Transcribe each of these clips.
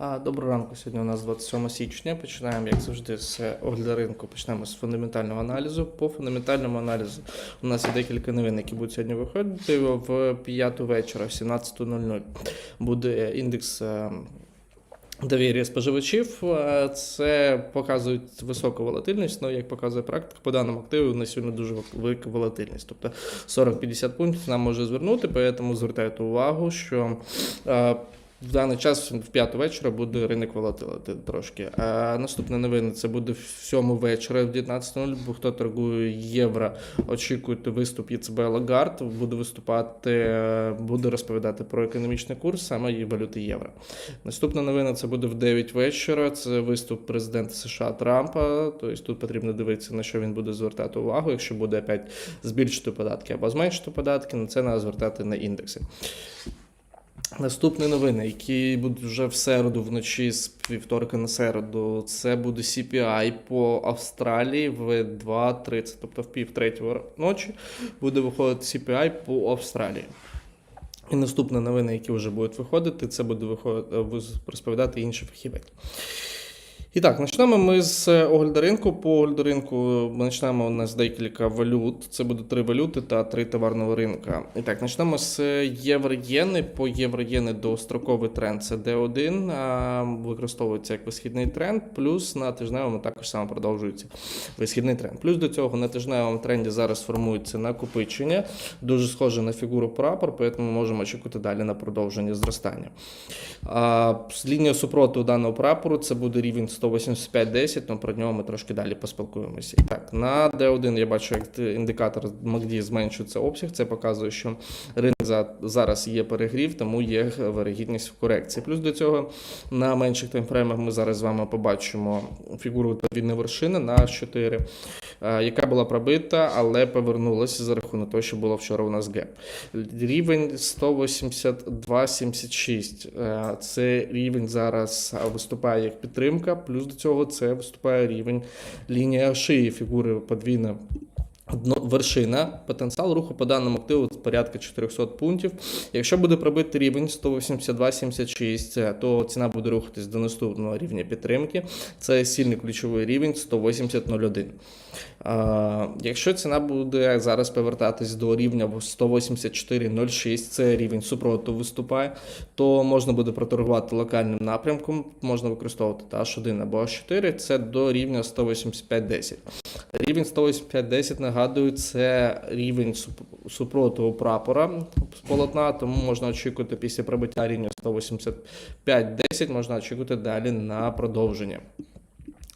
Доброго ранку. Сьогодні у нас 27 січня. Починаємо, як завжди, з огляду ринку. Почнемо з фундаментального аналізу. По фундаментальному аналізу у нас є декілька новин, які будуть сьогодні виходити. В 5 вечора, в 17.00, буде індекс. е, Довір'я споживачів Е, це показує високу волатильність. Ну, як показує практика, по даному активу на сьогодні дуже велика волатильність. Тобто 40-50 пунктів нам може звернути, тому звертайте увагу, що е, в даний час в п'яту вечора буде ринок волатилити трошки. А наступна новина це буде в сьому вечора в 19.00, бо хто торгує євро, очікуйте виступ ЄЦБ Лагард, буде виступати, буде розповідати про економічний курс саме і валюти євро. Наступна новина це буде в 9 вечора. Це виступ президента США Трампа. Тобто тут потрібно дивитися, на що він буде звертати увагу. Якщо буде опять збільшити податки або зменшити податки, на це треба звертати на індекси. Наступні новини, які будуть вже в середу вночі з вівторка на середу, це буде CPI по Австралії в 2.30, тобто в пів третього ночі буде виходити CPI по Австралії. І наступна новина, які вже будуть виходити, це буде виходити, розповідати інший фахівець. І так, почнемо ми з огляду ринку. По огляду ринку ми почнемо у нас декілька валют. Це буде три валюти та три товарного ринка. І так, почнемо з євро-єни. По євро-єни довгостроковий тренд це D1, а, використовується як висхідний тренд, плюс на тижневому також само продовжується висхідний тренд. Плюс до цього на тижневому тренді зараз формується накопичення, дуже схоже на фігуру прапор, тому можемо очікувати далі на продовження зростання. Лінія супротиву даного прапору це буде рівень 185.10, але про нього ми трошки далі поспілкуємося. Так, на D1 я бачу, як індикатор MACD зменшується обсяг. Це показує, що ринок за- зараз є перегрів, тому є вирогідність в корекції. Плюс до цього на менших таймфреймах ми зараз з вами побачимо фігуру відповідної вершини на 4, е, яка була пробита, але повернулася за рахунок того, що було вчора у нас геп. Рівень 182,76. Е, Це рівень зараз виступає як підтримка. Плюс до цього це виступає рівень лінія шиї фігури подвійна. Дно, вершина, потенціал руху по даному активу порядка 400 пунктів. Якщо буде пробити рівень 182,76, то ціна буде рухатись до наступного рівня підтримки. Це сильний ключовий рівень 180,01. А, Якщо ціна буде зараз повертатись до рівня 184,06, це рівень супротиву виступає, то можна буде проторгувати локальним напрямком, можна використовувати H1 або H4, це до рівня 185,10. Рівень 185,10, нагадую, це рівень суп- супротиву прапора з полотна, тому можна очікувати після пробиття рівня 185,10, можна очікувати далі на продовження.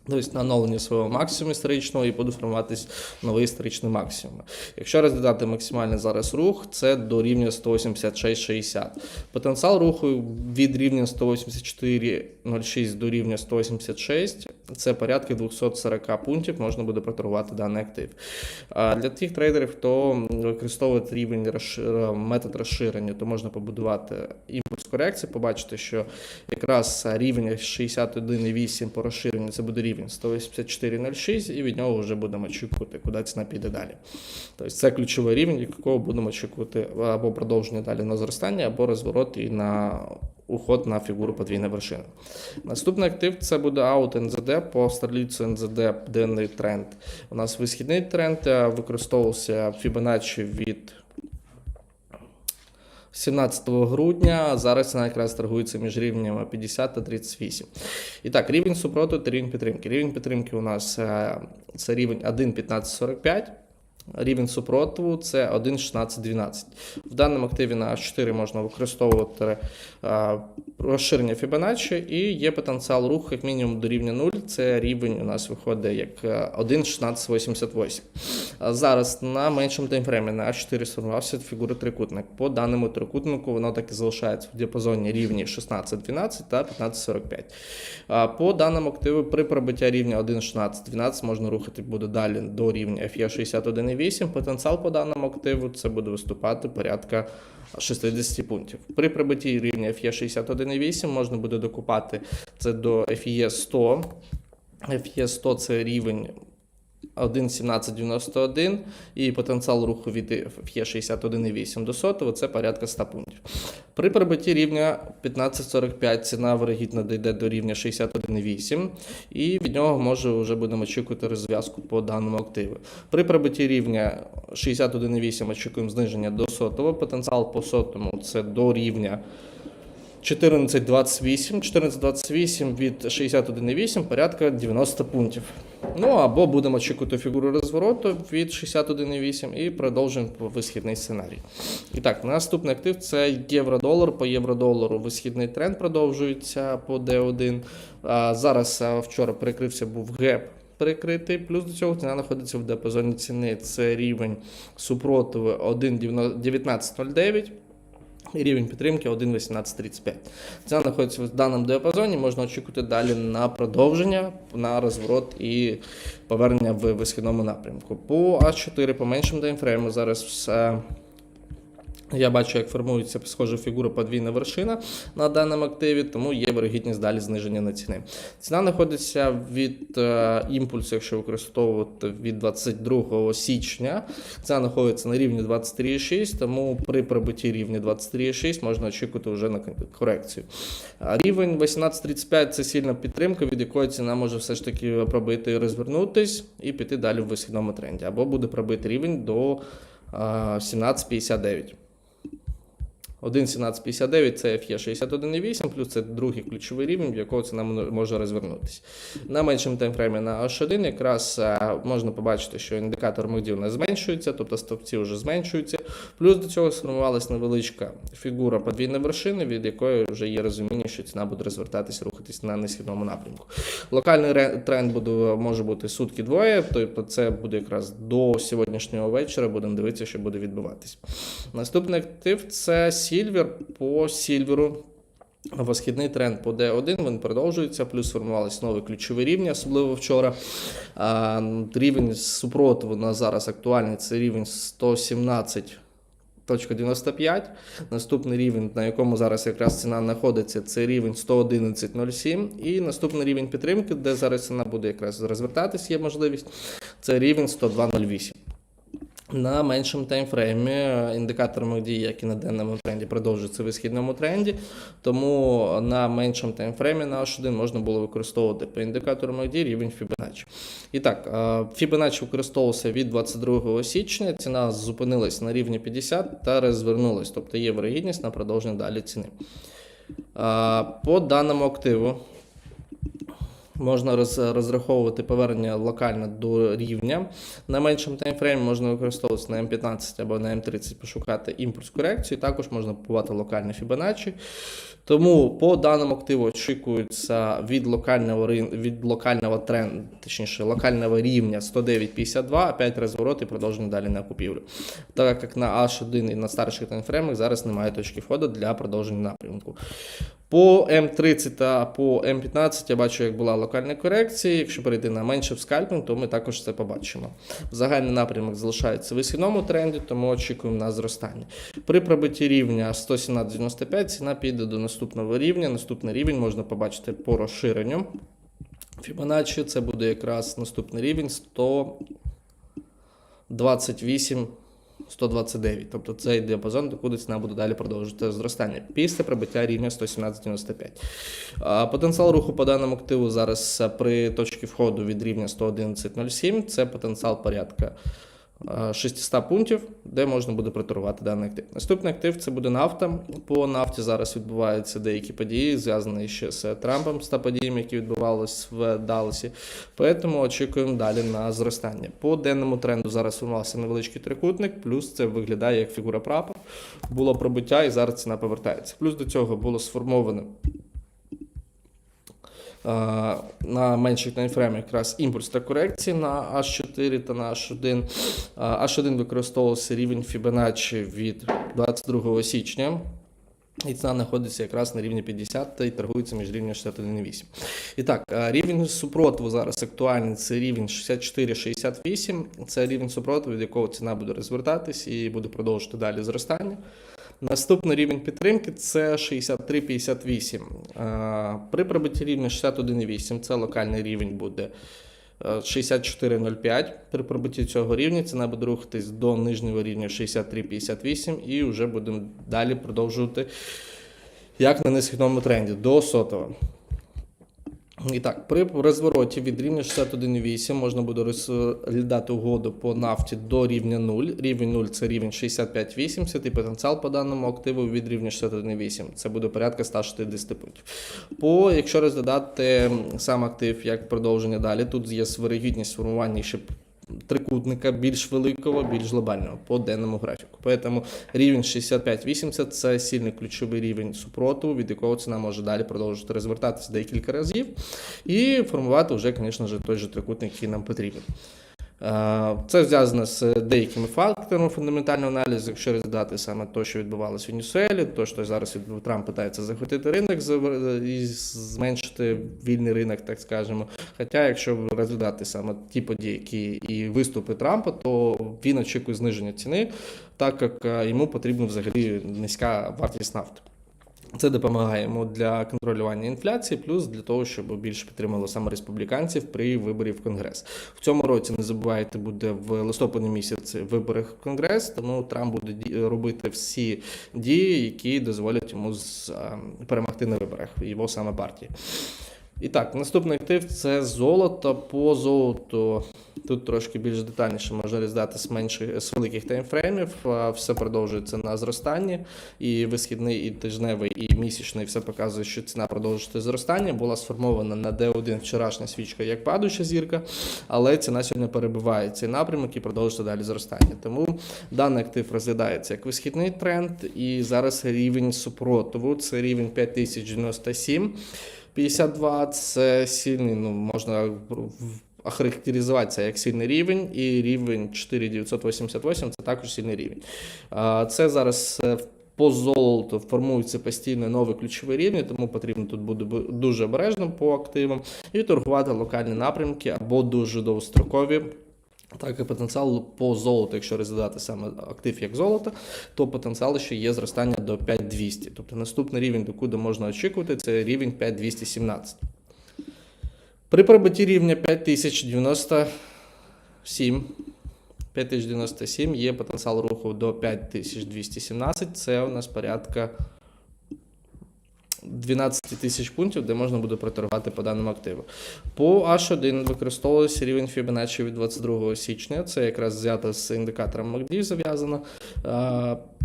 Тобто на оновлення свого максимуму історичного і буде формуватись новий історичний максимум. Якщо розглядати максимальний зараз рух, це до рівня 186,60. Потенціал руху від рівня 184,06 до рівня 186 це порядка 240 пунктів, можна буде проторгувати даний актив. А для тих трейдерів, хто використовує рівень розшир- метод розширення, то можна побудувати імпульс корекції, побачити, що якраз рівень 61,8 по розширенню це буде рівень 184,06, і від нього вже будемо очікувати, куди ціна піде далі. Тобто це ключовий рівень, якого будемо очікувати або продовження далі на зростання, або розворот і на уход на фігуру подвійної вершини. Наступний актив це буде аут НЗД по старліцю НЗД денний тренд. У нас висхідний тренд е, використовувався Fibonacci від 17 грудня. Зараз ціна якраз торгується між рівнями 50 та 38. І так, рівень супротиву та рівень підтримки. Рівень підтримки у нас е, це рівень 1,1545. Рівень супротиву це 1.1612. В даному активі на H4 можна використовувати е, розширення Fibonacci і є потенціал руху як мінімум до рівня 0. Це рівень у нас виходить як е, 1.16.88. Зараз на меншому таймфреймі на H4 сформувався фігура трикутник. По даному трикутнику воно так і залишається в діапазоні рівні 16.12 та 15.45. 45. По даному активу при пробиття рівня 1.16.12 можна рухати буде далі до рівня FE61. 1,8, потенціал по даному активу це буде виступати порядка 60 пунктів. При прибитті рівня FE 61,8 можна буде докупати це до FE 100. FE 100 це рівень 1,1791 і потенціал руху від FE 61,8 до сотого це порядка 100 пунктів. При прибитті рівня 1545 ціна вирогідно дійде до рівня 61,8 і від нього може вже будемо очікувати розв'язку по даному активу. При прибитті рівня 61,8 очікуємо зниження до сотого. Потенціал по сотому це до рівня 14,28, 14,28 від 61,8 порядка 90 пунктів. Ну або будемо очікувати фігуру розвороту від 61,8 і продовжуємо висхідний сценарій. І так, наступний актив це євро-долар. По євро-долару висхідний тренд продовжується по D1. А зараз вчора перекрився був геп. Перекритий, плюс до цього ціна знаходиться в диапазоні ціни. Це рівень супротиву 1,1909 і рівень підтримки 1,1835. Ціна знаходиться в даному діапазоні, можна очікувати далі на продовження, на розворот і повернення в висхідному напрямку. По А4 по меншому таймфрейму зараз все. Я бачу, як формується схожа фігура подвійна вершина на даному активі, тому є вирогідність далі зниження на ціни. Ціна знаходиться від е, імпульсу, якщо використовувати від 22 січня. Ціна знаходиться на рівні 23,6, тому при прибутті рівня 23,6 можна очікувати вже на корекцію. Рівень 18,35 це сильна підтримка, від якої ціна може все ж таки пробити розвернутись і піти далі в висхідному тренді. Або буде пробити рівень до е, 17,59. 1,1759 це FE 61,8, плюс це другий ключовий рівень, в якого ціна може розвернутися. На меншому таймфреймі на H1 якраз е, можна побачити, що індикатор MACD у нас зменшується, тобто стовпці вже зменшуються. Плюс до цього сформувалася невеличка фігура подвійної вершини, від якої вже є розуміння, що ціна буде розвертатися, рухатись на несхідному напрямку. Локальний тренд буде, може бути сутки двоє, тобто це буде якраз до сьогоднішнього вечора. Будемо дивитися, що буде відбуватись. Наступний актив це Сільвер. По Сільверу Восхідний тренд по D1 він продовжується, плюс сформувалися нові ключові рівні, особливо вчора. Рівень супротиву на зараз актуальний це рівень 117. 95. Наступний рівень, на якому зараз якраз ціна знаходиться, це рівень 111.07. І наступний рівень підтримки, де зараз ціна буде якраз розвертатись, є можливість, це рівень 102.08. На меншому таймфреймі е, індикатор MACD, як і на денному тренді, продовжується в висхідному тренді. Тому на меншому таймфреймі на H1 можна було використовувати по індикатору MACD рівень Fibonacci. І так, е, Fibonacci використовувався від 22 січня. Ціна зупинилась на рівні 50 та розвернулась, тобто є вирогідність на продовження далі ціни. Е, По даному активу. Можна роз, розраховувати повернення локально до рівня. На меншому таймфреймі можна використовувати на М15 або на М30 пошукати імпульс корекцію. Також можна купувати локальні Fibonacci. Тому по даному активу очікується від локального від локального тренду, точніше локального рівня 109.52, опять розворот і продовження далі на купівлю. Так як на H1 і на старших таймфреймах зараз немає точки входу для продовження напрямку. По М30 та по М15 я бачу, як була локальна корекція. Якщо перейти на менше в скальпінг, то ми також це побачимо. Загальний напрямок залишається в висхідному тренді, тому очікуємо на зростання. При пробитті рівня 117,95 ціна піде до наступного рівня. Наступний рівень можна побачити по розширенню. Fibonacci це буде якраз наступний рівень 128. 129, тобто цей діапазон, докуди ціна буде далі продовжувати зростання після прибиття рівня 117,95. А, Потенціал руху по даному активу зараз при точці входу від рівня 111,07 це потенціал порядка 600 пунктів, де можна буде проторгувати даний актив. Наступний актив це буде нафта. По нафті зараз відбуваються деякі події, зв'язані ще з Трампом, з та подіями, які відбувалися в Далласі. Тому очікуємо далі на зростання. По денному тренду зараз формувався невеличкий трикутник, плюс це виглядає як фігура прапор. Було пробиття і зараз ціна повертається. Плюс до цього було сформовано. Е, На менших таймфреймах якраз імпульс та корекції на H4 та на H1. Е, H1 використовувався рівень Fibonacci від 22 січня. І ціна знаходиться якраз на рівні 50 і торгується між рівнем 61,8. І так, е, рівень супротиву зараз актуальний це рівень 64-68. Це рівень супротиву, від якого ціна буде розвертатись і буде продовжувати далі зростання. Наступний рівень підтримки це 63,58. Е, При пробитті рівня 61,8 це локальний рівень буде е, 64,05. При пробитті цього рівня ціна буде рухатись до нижнього рівня 63,58 і вже будемо далі продовжувати як на несхідному тренді до сотого. І так, при розвороті від рівня 61,8 можна буде розглядати угоду по нафті до рівня 0. Рівень 0 це рівень 65,80 і потенціал по даному активу від рівня 61,8. Це буде порядка 160 пунктів. По, якщо розглядати сам актив як продовження далі, тут є вирогідність формування ще трикутника більш великого, більш глобального по денному графіку. Поэтому рівень 65-80 це сильний ключовий рівень супротиву, від якого ціна може далі продовжувати розвертатися декілька разів і формувати вже, звісно той же трикутник, який нам потрібен. Е, Це зв'язано з деякими факторами фундаментального аналізу, якщо розглядати саме те, що відбувалося в Венесуелі, то що зараз Трамп питається захватити ринок і зменшити вільний ринок, так скажемо. Хоча, якщо розглядати саме ті події, які і виступи Трампа, то він очікує зниження ціни, так як е, йому потрібна взагалі низька вартість нафти. Це допомагає йому для контролювання інфляції, плюс для того, щоб більше підтримало саме республіканців при виборі в Конгрес. В цьому році не забувайте, буде в листопаді місяці вибори в Конгрес, тому Трамп буде робити всі дії, які дозволять йому перемогти на виборах його саме партії. І так, наступний актив це золото. По золоту тут трошки більш детальніше можна роздати з менших з великих таймфреймів. Все продовжується на зростанні. І висхідний, і тижневий, і місячний все показує, що ціна продовжує зростання. Була сформована на D1 вчорашня свічка як падаюча зірка, але ціна сьогодні перебиває цей напрямок і продовжує далі зростання. Тому даний актив розглядається як висхідний тренд, і зараз рівень супротиву це рівень 5097. 52 це сильний, ну можна в- охарактеризувати це як сильний рівень, і рівень 4988 це також сильний рівень. Це зараз е, по золоту формуються постійно нові ключові рівні, тому потрібно тут бути дуже обережним по активам і торгувати локальні напрямки або дуже довгострокові. Так і потенціал по золоту, якщо розглядати саме актив як золото, то потенціал ще є зростання до 5200. Тобто наступний рівень, до куди можна очікувати, це рівень 5217. При пробитті рівня 5097, 5097 є потенціал руху до 5217. Це у нас порядка 12 тисяч пунктів, де можна буде проторгувати по даному активу. По H1 використовувався рівень Fibonacci від 22 січня. Це якраз взято з індикатором MACD зав'язано.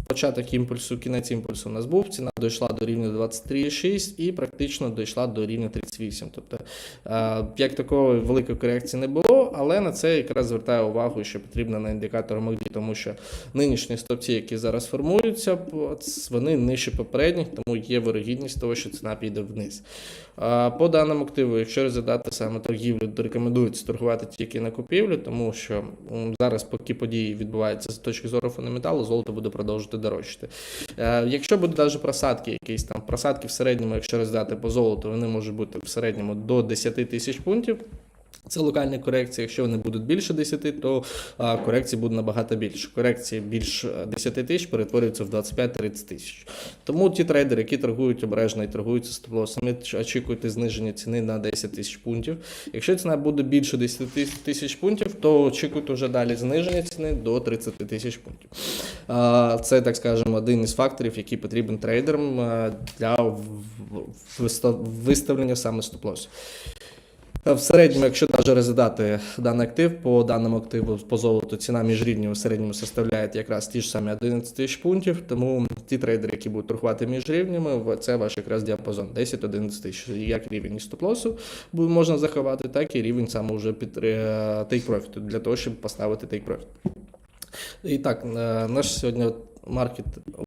Е, Початок імпульсу, кінець імпульсу у нас був. Ціна дійшла до рівня 23,6 і практично дійшла до рівня 38. Тобто, е, як такої великої корекції не було, але на це якраз звертає увагу, що потрібно на індикатор MACD, тому що нинішні стопці, які зараз формуються, вони нижче попередніх, тому є вирогідність того, що ціна піде вниз. По даному активу, якщо розглядати саме торгівлю, то рекомендується торгувати тільки на купівлю, тому що зараз, поки події відбуваються з точки зору фундаменталу, золото буде продовжувати дорожчати. Е, Якщо буде навіть просадки, якісь там просадки в середньому, якщо роздати по золоту, вони можуть бути в середньому до 10 тисяч пунктів. Це локальні корекції. Якщо вони будуть більше 10, то а, корекції будуть набагато більше. Корекції більш е, 10 тисяч перетворюються в 25-30 тисяч. Тому ті трейдери, які торгують обережно і торгуються стоп-лосами, ч- очікуйте зниження ціни на 10 тисяч пунктів. Якщо ціна буде більше 10 тисяч пунктів, то очікуйте вже далі зниження ціни до 30 тисяч пунктів. А, Це, так скажемо, один із факторів, який потрібен трейдерам е, для виставлення саме стоп-лосу. В середньому, якщо навіть розглядати даний актив, по даному активу по золоту ціна між рівнями в середньому составляє якраз ті ж самі 11 тисяч пунктів. Тому ті трейдери, які будуть торгувати між рівнями, це ваш якраз діапазон 10-11 тисяч. Як рівень стоп-лосу можна заховати, так і рівень саме вже під тейк профіту для того, щоб поставити тейк профіт. І так, е, наш сьогодні маркет